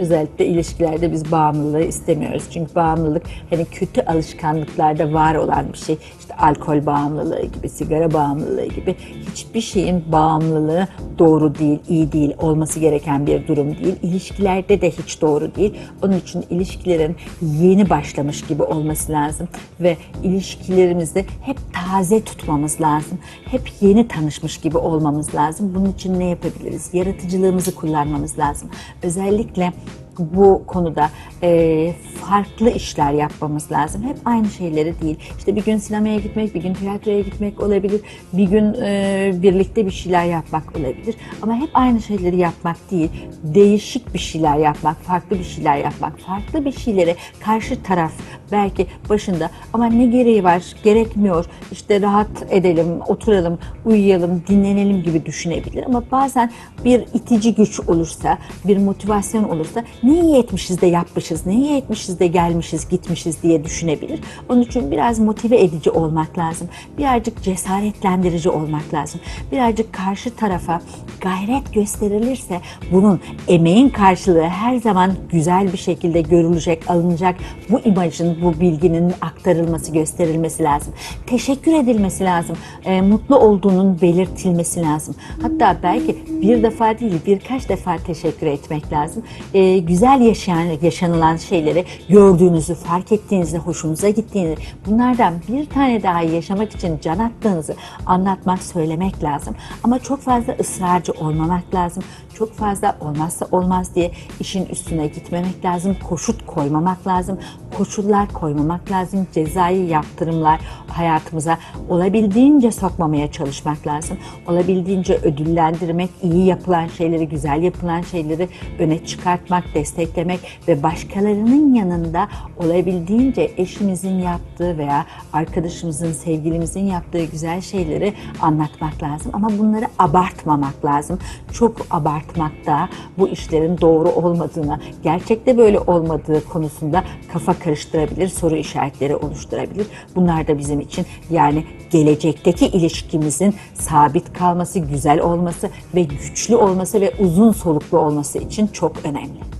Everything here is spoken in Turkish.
Özellikle ilişkilerde biz bağımlılığı istemiyoruz. Çünkü bağımlılık hani kötü alışkanlıklarda var olan bir şey. İşte alkol bağımlılığı gibi, sigara bağımlılığı gibi hiçbir şeyin bağımlılığı doğru değil, iyi değil, olması gereken bir durum değil. İlişkilerde de hiç doğru değil. Onun için ilişkilerin yeni başlamış gibi olması lazım ve ilişkilerimizi hep taze tutmamız lazım. Hep yeni tanışmış gibi olmamız lazım. Bunun için ne yapabiliriz? Yaratıcılığımızı kullanmamız lazım. Özellikle bu konuda e, farklı işler yapmamız lazım. Hep aynı şeyleri değil. İşte bir gün sinemaya gitmek, bir gün tiyatroya gitmek olabilir. Bir gün e, birlikte bir şeyler yapmak olabilir. Ama hep aynı şeyleri yapmak değil. Değişik bir şeyler yapmak, farklı bir şeyler yapmak. Farklı bir şeyleri karşı taraf belki başında ama ne gereği var, gerekmiyor. İşte rahat edelim, oturalım, uyuyalım, dinlenelim gibi düşünebilir. Ama bazen bir itici güç olursa, bir motivasyon olursa ne iyi etmişiz de yapmışız, ne iyi etmişiz de gelmişiz, gitmişiz diye düşünebilir. Onun için biraz motive edici olmak lazım. Birazcık cesaretlendirici olmak lazım. Birazcık karşı tarafa gayret gösterilirse bunun emeğin karşılığı her zaman güzel bir şekilde görülecek, alınacak. Bu imajın, bu bilginin aktarılması, gösterilmesi lazım. Teşekkür edilmesi lazım. E, mutlu olduğunun belirtilmesi lazım. Hatta belki bir defa değil birkaç defa teşekkür etmek lazım. E, güzel yaşayan, yaşanılan şeyleri gördüğünüzü, fark ettiğinizde, hoşunuza gittiğini, bunlardan bir tane daha yaşamak için can attığınızı anlatmak, söylemek lazım. Ama çok fazla ısrarcı olmamak lazım. Çok fazla olmazsa olmaz diye işin üstüne gitmemek lazım. Koşut koymamak lazım. Koşullar koymamak lazım. Cezai yaptırımlar hayatımıza olabildiğince sokmamaya çalışmak lazım. Olabildiğince ödüllendirmek, iyi yapılan şeyleri, güzel yapılan şeyleri öne çıkartmak, desteklemek ve başkalarının yanında olabildiğince eşimizin yaptığı veya arkadaşımızın, sevgilimizin yaptığı güzel şeyleri anlatmak lazım. Ama bunları abartmamak lazım. Çok abartmakta bu işlerin doğru olmadığına, gerçekte böyle olmadığı konusunda kafa karıştırabilir, soru işaretleri oluşturabilir. Bunlar da bizim için yani gelecekteki ilişkimizin sabit kalması, güzel olması ve güçlü olması ve uzun soluklu olması için çok önemli.